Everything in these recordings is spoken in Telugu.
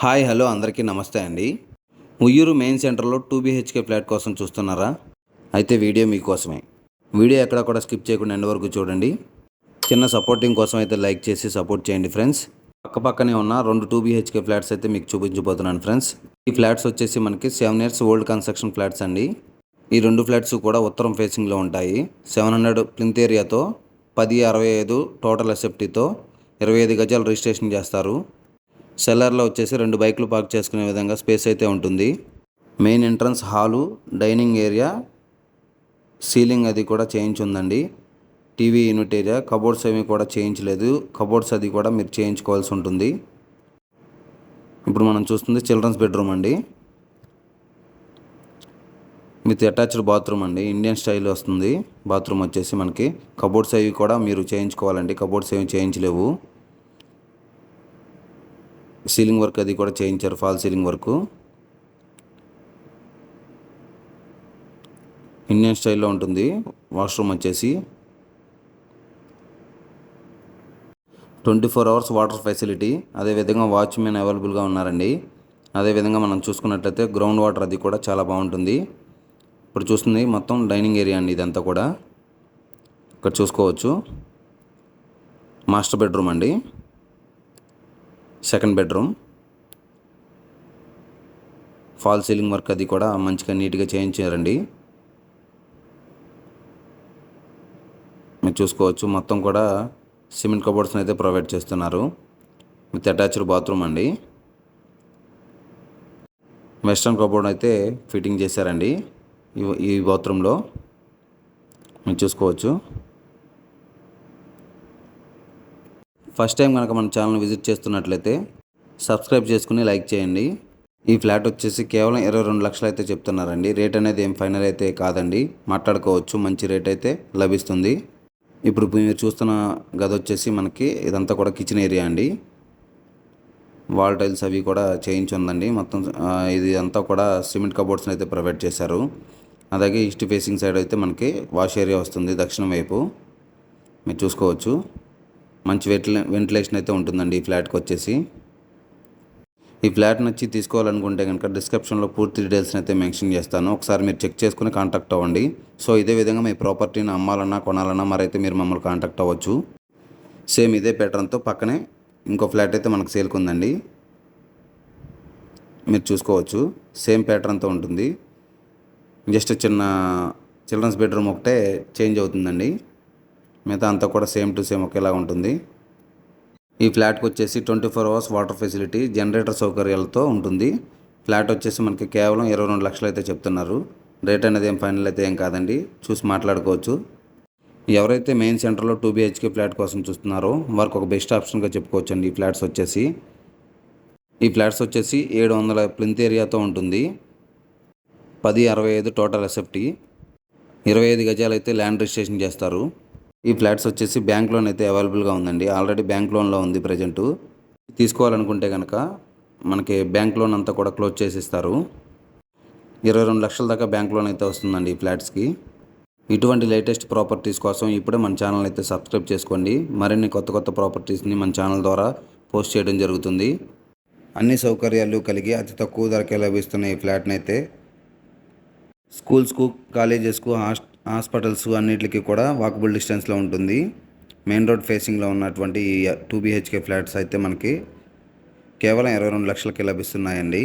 హాయ్ హలో అందరికీ నమస్తే అండి. ఉయ్యూరు మెయిన్ సెంటర్లో టూ బీహెచ్కే ఫ్లాట్ కోసం చూస్తున్నారా? అయితే వీడియో మీకోసమే. వీడియో ఎక్కడ కూడా స్కిప్ చేయకుండా ఎండ్ వరకు చూడండి. చిన్న సపోర్టింగ్ కోసం అయితే లైక్ చేసి సపోర్ట్ చేయండి ఫ్రెండ్స్. పక్కపక్కనే ఉన్న రెండు టూ బీహెచ్కే ఫ్లాట్స్ అయితే మీకు చూపించబోతున్నాను ఫ్రెండ్స్. ఈ ఫ్లాట్స్ వచ్చేసి మనకి seven years old construction flats అండి. ఈ రెండు ఫ్లాట్స్ కూడా ఉత్తరం ఫేసింగ్లో ఉంటాయి. సెవెన్ హండ్రెడ్ ప్లింత్ ఏరియాతో పది అరవై ఐదు టోటల్ ఎసెప్టీతో ఇరవై ఐదు గజాలు రిజిస్ట్రేషన్ చేస్తారు. సెల్లర్లో వచ్చేసి రెండు బైకులు పార్క్ చేసుకునే విధంగా స్పేస్ అయితే ఉంటుంది. Main entrance hall dining area ceiling అది కూడా చేయించుందండి టీవీ యూనిట్ ఏరియా కబోర్డ్స్ ఏమీ కూడా చేయించలేదు కబోర్డ్స్ అది కూడా మీరు చేయించుకోవాల్సి ఉంటుంది. ఇప్పుడు మనం చూస్తుంది చిల్డ్రన్స్ బెడ్రూమ్ అండి. విత్ అటాచ్డ్ బాత్రూమ్ అండి. ఇండియన్ స్టైల్ వస్తుంది. బాత్రూమ్ వచ్చేసి మనకి కబోర్డ్స్ అవి కూడా మీరు చేయించుకోవాలండి. కబోర్డ్స్ ఏమి చేయించలేవు. సీలింగ్ వర్క్ అది కూడా చేయించారు ఫాల్ సీలింగ్ వర్క్. ఇండియన్ స్టైల్లో ఉంటుంది వాష్రూమ్ వచ్చేసి. Twenty four hours water facility అదేవిధంగా వాచ్మెన్ అవైలబుల్గా ఉన్నారండి. అదేవిధంగా మనం చూసుకున్నట్లయితే గ్రౌండ్ వాటర్ అది కూడా చాలా బాగుంటుంది. ఇప్పుడు చూస్తుంది మొత్తం డైనింగ్ ఏరియా అండి ఇదంతా కూడా. ఇక్కడ చూసుకోవచ్చు. మాస్టర్ బెడ్రూమ్ అండి. Second bedroom. Fall ceiling work అది కూడా మంచిగా నీట్గా చేయించారండి మీరు చూసుకోవచ్చు మొత్తం కూడా సిమెంట్ కబోర్డ్స్ని అయితే ప్రొవైడ్ చేస్తున్నారు. విత్ అటాచ్డ్ బాత్రూమ్ అండి. వెస్ట్రన్ కబోర్డ్ అయితే ఫిట్టింగ్ చేశారండి. ఈ- ఈ బాత్రూంలో మీరు చూసుకోవచ్చు. ఫస్ట్ టైం కనుక మన ఛానల్ విజిట్ చేస్తున్నట్లయితే సబ్స్క్రైబ్ చేసుకుని లైక్ చేయండి. ఈ ఫ్లాట్ వచ్చేసి కేవలం ఇరవై రెండు లక్షలు అయితే చెప్తున్నారండి. రేట్ అనేది ఏం ఫైనల్ అయితే కాదండి. మాట్లాడుకోవచ్చు. మంచి రేట్ అయితే లభిస్తుంది. ఇప్పుడు మీరు చూస్తున్న గది వచ్చేసి మనకి ఇదంతా కూడా కిచెన్ ఏరియా అండి. వాల్ టైల్స్ అవి కూడా చేయించి ఉందండి. మొత్తం ఇది అంతా కూడా సిమెంట్ కబోర్డ్స్ని అయితే ప్రొవైడ్ చేశారు. అలాగే ఈస్ట్ ఫేసింగ్ సైడ్ అయితే మనకి వాష్ ఏరియా వస్తుంది దక్షిణం వైపు. మీరు చూసుకోవచ్చు. మంచి వెంటిలే వెంటిలేషన్ అయితే ఉంటుందండి ఈ ఫ్లాట్కి వచ్చేసి. ఈ ఫ్లాట్ నచ్చి తీసుకోవాలనుకుంటే కనుక డిస్క్రిప్షన్లో పూర్తి డీటెయిల్స్ని అయితే మెన్షన్ చేస్తాను. ఒకసారి మీరు చెక్ చేసుకుని కాంటాక్ట్ అవ్వండి. సో ఇదే విధంగా మీ ప్రాపర్టీని అమ్మాలన్నా కొనాలన్నా మరైతే మీరు మమ్మల్ని కాంటాక్ట్ అవ్వచ్చు. సేమ్ ఇదే ప్యాటర్న్తో పక్కనే ఇంకో ఫ్లాట్ అయితే మనకు సేల్కి ఉందండి మీరు చూసుకోవచ్చు. సేమ్ ప్యాటర్న్తో ఉంటుంది. జస్ట్ చిన్న చిల్డ్రన్స్ బెడ్రూమ్ ఒకటే చేంజ్ అవుతుందండి. మిగతా అంతా కూడా సేమ్ టు సేమ్ ఒకేలా ఉంటుంది. ఈ ఫ్లాట్కి వచ్చేసి twenty four hours water facility generator సౌకర్యాలతో ఉంటుంది. ఫ్లాట్ వచ్చేసి మనకి కేవలం ఇరవై రెండు లక్షలు అయితే చెప్తున్నారు. రేట్ అనేది ఏం ఫైనల్ అయితే ఏం కాదండి. చూసి మాట్లాడుకోవచ్చు. ఎవరైతే మెయిన్ సెంటర్లో టూ బీహెచ్కే ఫ్లాట్ కోసం చూస్తున్నారో వారికి ఒక బెస్ట్ ఆప్షన్గా చెప్పుకోవచ్చు అండి ఈ ఫ్లాట్స్ వచ్చేసి. ఈ ఫ్లాట్స్ వచ్చేసి ఏడు వందల ప్లింత్ ఏరియాతో ఉంటుంది. పది అరవై ఐదు టోటల్ ఎస్ఎఫ్టీ ఇరవై ఐదు గజాలు అయితే ల్యాండ్ రిజిస్ట్రేషన్ చేస్తారు. ఈ ఫ్లాట్స్ వచ్చేసి బ్యాంక్ లోన్ అయితే అవైలబుల్గా ఉందండి. ఆల్రెడీ బ్యాంక్ లోన్లో ఉంది ప్రజెంట్ తీసుకోవాలనుకుంటే కనుక మనకి బ్యాంక్ లోన్ అంతా కూడా క్లోజ్ చేసి ఇస్తారు ఇరవై రెండు లక్షల దాకా బ్యాంక్ లోన్ అయితే వస్తుందండి ఈ ఫ్లాట్స్కి ఇటువంటి లేటెస్ట్ ప్రాపర్టీస్ కోసం ఇప్పుడే మన ఛానల్ అయితే సబ్స్క్రైబ్ చేసుకోండి. మరిన్ని కొత్త కొత్త ప్రాపర్టీస్ని మన ఛానల్ ద్వారా పోస్ట్ చేయడం జరుగుతుంది. అన్ని సౌకర్యాలు కలిగి అతి తక్కువ ధరకే లభిస్తున్న ఈ ఫ్లాట్ని అయితే స్కూల్స్కు కాలేజెస్కు హాస్ట్ హాస్పిటల్స్ అన్నిటికీ కూడా వాకబుల్ డిస్టెన్స్లో ఉంటుంది. మెయిన్ రోడ్ ఫేసింగ్లో ఉన్నటువంటి ఈ టూ బీహెచ్కే ఫ్లాట్స్ అయితే మనకి కేవలం ఇరవై రెండు లక్షలకి లభిస్తున్నాయండి.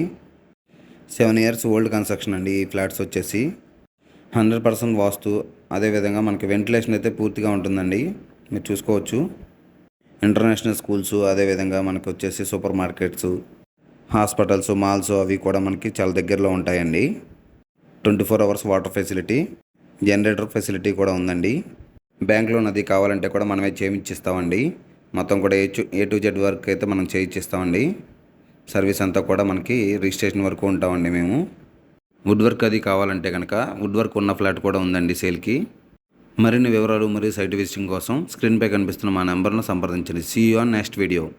సెవెన్ ఇయర్స్ ఓల్డ్ కన్స్ట్రక్షన్ అండి ఈ ఫ్లాట్స్ వచ్చేసి. Hundred percent vastu. అదేవిధంగా మనకి వెంటిలేషన్ అయితే పూర్తిగా ఉంటుందండి. మీరు చూసుకోవచ్చు. ఇంటర్నేషనల్ స్కూల్స్ అదేవిధంగా మనకి వచ్చేసి సూపర్ మార్కెట్స్ హాస్పిటల్స్ మాల్స్ అవి కూడా మనకి చాలా దగ్గరలో ఉంటాయండి. Twenty four hours water facility. Generator facility కూడా ఉందండి. బ్యాంక్ లోన్ అది కావాలంటే కూడా మనమే చేయించిస్తామండి. మొత్తం కూడా A A to Z work అయితే మనం చేయించిస్తామండి. సర్వీస్ అంతా కూడా మనకి రిజిస్ట్రేషన్ వరకు ఉంటామండి మేము. వుడ్ వర్క్ అది కావాలంటే కనుక వుడ్ వర్క్ ఉన్న ఫ్లాట్ కూడా ఉందండి సేల్కి. మరిన్ని వివరాలు మరియు సైట్ విజిటింగ్ కోసం స్క్రీన్పై కనిపిస్తున్న మా నెంబర్ను సంప్రదించండి. See you on next video